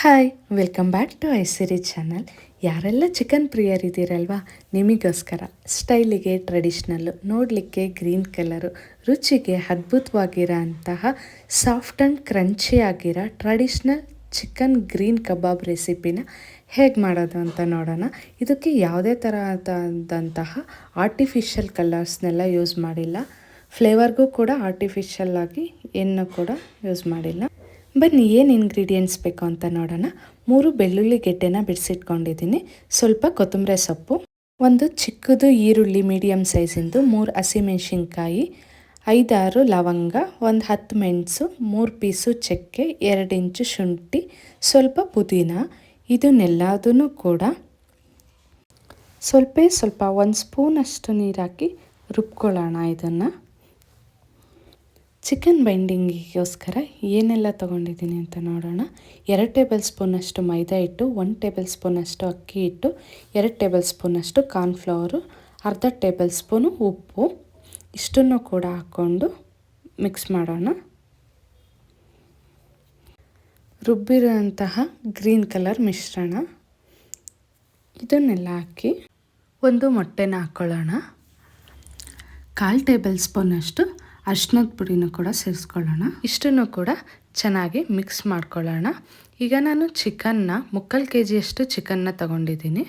Hi welcome back to I Siri channel ಯಾರೆಲ್ಲ chicken ಪ್ರಿಯರಿದ್ದೀರಲ್ವಾ ನಿಮಗೋಸ್ಕರ ಸ್ಟೈಲಿಗೆ ಟ್ರೆಡಿಷ್ನಲ್ಲು ನೋಡಲಿಕ್ಕೆ ಗ್ರೀನ್ ಕಲರು ರುಚಿಗೆ ಅದ್ಭುತವಾಗಿರೋ ಅಂತಹ ಸಾಫ್ಟ್ ಆ್ಯಂಡ್ ಕ್ರಂಚಿ ಆಗಿರೋ ಟ್ರೆಡಿಷ್ನಲ್ ಚಿಕನ್ ಗ್ರೀನ್ ಕಬಾಬ್ ರೆಸಿಪಿನ ಹೇಗೆ ಮಾಡೋದು ಅಂತ ನೋಡೋಣ. ಇದಕ್ಕೆ ಯಾವುದೇ ಥರದಂತಹ ಆರ್ಟಿಫಿಷಿಯಲ್ ಕಲರ್ಸ್ನೆಲ್ಲ ಯೂಸ್ ಮಾಡಿಲ್ಲ. ಫ್ಲೇವರ್ಗೂ ಕೂಡ ಆರ್ಟಿಫಿಷಿಯಲ್ ಆಗಿ, ಏನು ಕೂಡ ಯೂಸ್ ಮಾಡಿಲ್ಲ. ಬನ್ನಿ, ಏನು ಇಂಗ್ರೀಡಿಯೆಂಟ್ಸ್ ಬೇಕು ಅಂತ ನೋಡೋಣ. ಮೂರು ಬೆಳ್ಳುಳ್ಳಿ ಗೆಡ್ಡೆನ ಬಿಡಿಸಿಟ್ಕೊಂಡಿದ್ದೀನಿ. ಸ್ವಲ್ಪ ಕೊತ್ತಂಬರಿ ಸೊಪ್ಪು, ಒಂದು ಚಿಕ್ಕದು ಈರುಳ್ಳಿ ಮೀಡಿಯಮ್ ಸೈಜಿಂದು ಮೂರು ಹಸಿಮೆಣ್ಸಿನ್ಕಾಯಿ, ಐದಾರು ಲವಂಗ, ಒಂದು ಹತ್ತು ಮೆಣಸು, ಮೂರು ಪೀಸು ಚಕ್ಕೆ, ಎರಡು ಇಂಚು ಶುಂಠಿ, ಸ್ವಲ್ಪ ಪುದೀನ ಇದನ್ನೆಲ್ಲದೂ ಕೂಡ ಸ್ವಲ್ಪ ಸ್ವಲ್ಪ ಒಂದು ಸ್ಪೂನಷ್ಟು ನೀರಾಕಿ ರುಬ್ಕೊಳ್ಳೋಣ ಇದನ್ನು. ಚಿಕನ್ ಬೈಂಡಿಂಗಿಗೋಸ್ಕರ ಏನೆಲ್ಲ ತೊಗೊಂಡಿದ್ದೀನಿ ಅಂತ ನೋಡೋಣ. ಎರಡು ಟೇಬಲ್ ಸ್ಪೂನಷ್ಟು ಮೈದಾ ಹಿಟ್ಟು ಒನ್ ಟೇಬಲ್ ಸ್ಪೂನಷ್ಟು ಅಕ್ಕಿ ಹಿಟ್ಟು, ಎರಡು ಟೇಬಲ್ ಸ್ಪೂನಷ್ಟು ಕಾರ್ನ್ಫ್ಲವರು, ಅರ್ಧ ಟೇಬಲ್ ಸ್ಪೂನು ಉಪ್ಪು. ಇಷ್ಟನ್ನು ಕೂಡ ಹಾಕ್ಕೊಂಡು ಮಿಕ್ಸ್ ಮಾಡೋಣ. ರುಬ್ಬಿರೋಂತಹ ಗ್ರೀನ್ ಕಲರ್ ಮಿಶ್ರಣ. ಇದನ್ನೆಲ್ಲ ಹಾಕಿ ಒಂದು ಮೊಟ್ಟೆನ ಹಾಕ್ಕೊಳ್ಳೋಣ ಕಾಲು ಟೇಬಲ್ ಸ್ಪೂನಷ್ಟು ಅರ್ಶಿನದ ಪುಡಿನೂ ಕೂಡ ಸೇರಿಸ್ಕೊಳ್ಳೋಣ. ಇಷ್ಟನ್ನು ಕೂಡ ಚೆನ್ನಾಗಿ ಮಿಕ್ಸ್ ಮಾಡ್ಕೊಳ್ಳೋಣ. ಈಗ ನಾನು ಚಿಕನ್ನ ಮುಕ್ಕಾಲು ಕೆ ಜಿಯಷ್ಟು ಚಿಕನ್ನ ತಗೊಂಡಿದ್ದೀನಿ.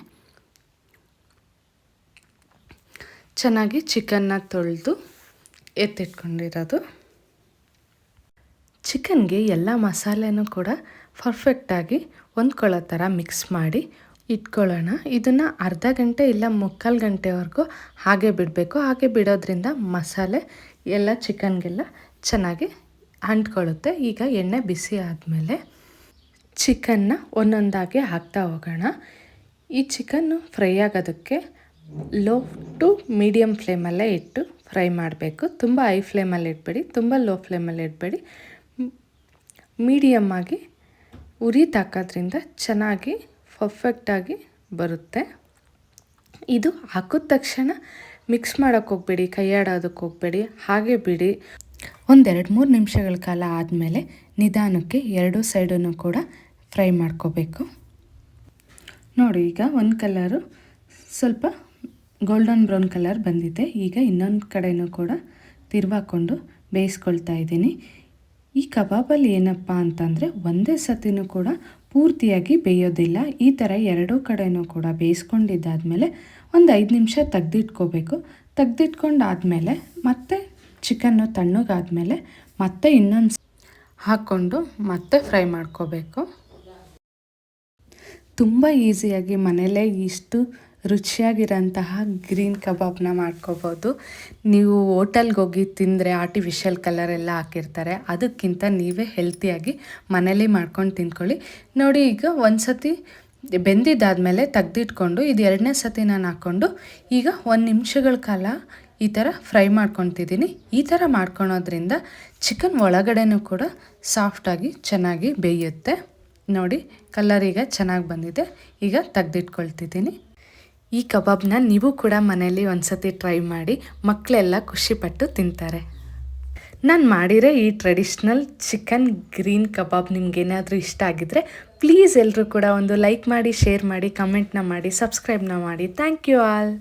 ಚೆನ್ನಾಗಿ ಚಿಕನ್ನ ತೊಳೆದು ಎತ್ತಿಟ್ಕೊಂಡಿರೋದು. ಚಿಕನ್ಗೆ ಎಲ್ಲ ಮಸಾಲೆನೂ ಕೂಡ ಪರ್ಫೆಕ್ಟಾಗಿ ಹೊಂದ್ಕೊಳ್ಳೋ ಥರ ಮಿಕ್ಸ್ ಮಾಡಿ ಇಟ್ಕೊಳ್ಳೋಣ. ಇದನ್ನು ಅರ್ಧ ಗಂಟೆ ಇಲ್ಲ ಮುಕ್ಕಾಲು ಗಂಟೆವರೆಗೂ ಹಾಗೆ ಬಿಡಬೇಕು. ಹಾಗೆ ಬಿಡೋದ್ರಿಂದ ಮಸಾಲೆ, ಎಲ್ಲ ಚಿಕನ್ಗೆಲ್ಲ ಚೆನ್ನಾಗಿ ಅಂಟ್ಕೊಳ್ಳುತ್ತೆ. ಈಗ ಎಣ್ಣೆ ಬಿಸಿ ಆದಮೇಲೆ ಚಿಕನ್ನ ಒಂದೊಂದಾಗಿ ಹಾಕ್ತಾ ಹೋಗೋಣ. ಈ ಚಿಕನ್ನು ಫ್ರೈ ಆಗೋದಕ್ಕೆ ಲೋ ಟು ಮೀಡಿಯಮ್ ಫ್ಲೇಮಲ್ಲೇ ಇಟ್ಟು ಫ್ರೈ ಮಾಡಬೇಕು. ತುಂಬ ಹೈ ಫ್ಲೇಮಲ್ಲಿ ಇಡಬೇಡಿ ತುಂಬ ಲೋ ಫ್ಲೇಮಲ್ಲಿ ಇಡಬೇಡಿ ಮೀಡಿಯಮ್ಮಾಗಿ ಉರಿ ತಾಕೋದ್ರಿಂದ ಚೆನ್ನಾಗಿ ಪರ್ಫೆಕ್ಟಾಗಿ ಬರುತ್ತೆ. ಇದು ಹಾಕಿದ ತಕ್ಷಣ ಮಿಕ್ಸ್ ಮಾಡೋಕ್ಕೆ ಹೋಗಬೇಡಿ ಕೈಯಾಡೋದಕ್ಕೆ ಹೋಗಬೇಡಿ, ಹಾಗೆ ಬಿಡಿ. ಒಂದೆರಡು ಮೂರು ನಿಮಿಷಗಳ ಕಾಲ ಆದಮೇಲೆ ನಿಧಾನಕ್ಕೆ ಎರಡೂ ಸೈಡನ್ನು ಕೂಡ ಫ್ರೈ ಮಾಡ್ಕೋಬೇಕು. ನೋಡಿ, ಈಗ ಒಂದು ಕಲರು ಸ್ವಲ್ಪ ಗೋಲ್ಡನ್ ಬ್ರೌನ್ ಕಲರ್ ಬಂದಿದೆ. ಈಗ ಇನ್ನೊಂದು ಕಡೆಯೂ ಕೂಡ ತಿರ್ವಾಕೊಂಡು ಬೇಯಿಸ್ಕೊಳ್ತಾ ಇದ್ದೀನಿ. ಈ ಕಬಾಬಲ್ಲಿ ಏನಪ್ಪ ಅಂತಂದರೆ ಒಂದೇ ಸತಿನೂ ಕೂಡ ಪೂರ್ತಿಯಾಗಿ ಬೇಯೋದಿಲ್ಲ. ಈ ಥರ ಎರಡೂ ಕಡೆಯೂ ಕೂಡ ಬೇಯಿಸ್ಕೊಂಡಿದ್ದಾದಮೇಲೆ ಒಂದು ಐದು ನಿಮಿಷ ತೆಗ್ದಿಟ್ಕೋಬೇಕು. ತೆಗ್ದಿಟ್ಕೊಂಡಾದಮೇಲೆ ಮತ್ತೆ ಚಿಕನ್ನು ತಣ್ಣಗಾದಮೇಲೆ ಮತ್ತೆ ಇನ್ನೊಂದು ಹಾಕ್ಕೊಂಡು ಮತ್ತೆ ಫ್ರೈ ಮಾಡ್ಕೋಬೇಕು. ತುಂಬ ಈಸಿಯಾಗಿ ಮನೇಲೇ ಇಷ್ಟು ರುಚಿಯಾಗಿರೋಂತಹ ಗ್ರೀನ್ ಕಬಾಬ್ನ ಮಾಡ್ಕೋಬೋದು. ನೀವು ಹೋಟೆಲ್ಗೆ ಹೋಗಿ ತಿಂದರೆ ಆರ್ಟಿಫಿಷಿಯಲ್ ಕಲರ್ ಎಲ್ಲ ಹಾಕಿರ್ತಾರೆ. ಅದಕ್ಕಿಂತ ನೀವೇ ಹೆಲ್ತಿಯಾಗಿ ಮನೇಲಿ ಮಾಡ್ಕೊಂಡು ತಿಂದ್ಕೊಳ್ಳಿ. ನೋಡಿ, ಈಗ ಒಂದು ಸತಿ ಬೆಂದಿದ್ದಾದಮೇಲೆ ತೆಗ್ದಿಟ್ಕೊಂಡು ಇದು ಎರಡನೇ ಸತಿ ನಾನು ಹಾಕ್ಕೊಂಡು ಈಗ ಒಂದು ನಿಮಿಷಗಳ ಕಾಲ ಈ ಥರ ಫ್ರೈ ಮಾಡ್ಕೊತಿದ್ದೀನಿ. ಈ ಥರ ಮಾಡ್ಕೊಳೋದ್ರಿಂದ ಚಿಕನ್ ಒಳಗಡೆನೂ ಕೂಡ ಸಾಫ್ಟಾಗಿ ಚೆನ್ನಾಗಿ ಬೇಯುತ್ತೆ. ನೋಡಿ ಕಲರ್ ಈಗ ಚೆನ್ನಾಗಿ ಬಂದಿದೆ. ಈಗ ತೆಗ್ದಿಟ್ಕೊಳ್ತಿದ್ದೀನಿ. ಈ ಕಬಾಬ್ನ ನೀವು ಕೂಡ ಮನೆಯಲ್ಲಿ ಒಂದ್ಸತಿ ಟ್ರೈ ಮಾಡಿ ಮಕ್ಕಳೆಲ್ಲ ಖುಷಿಪಟ್ಟು ತಿಂತಾರೆ. ನಾನು ಮಾಡಿರೋ ಈ ಟ್ರೆಡಿಷ್ನಲ್ ಚಿಕನ್ ಗ್ರೀನ್ ಕಬಾಬ್ ನಿಮಗೇನಾದರೂ ಇಷ್ಟ ಆಗಿದ್ದರೆ ಪ್ಲೀಸ್ ಎಲ್ಲರೂ ಕೂಡ ಒಂದು ಲೈಕ್ ಮಾಡಿ ಶೇರ್ ಮಾಡಿ ಕಮೆಂಟ್ನ ಮಾಡಿ ಸಬ್ಸ್ಕ್ರೈಬ್ನ ಮಾಡಿ. Thank you all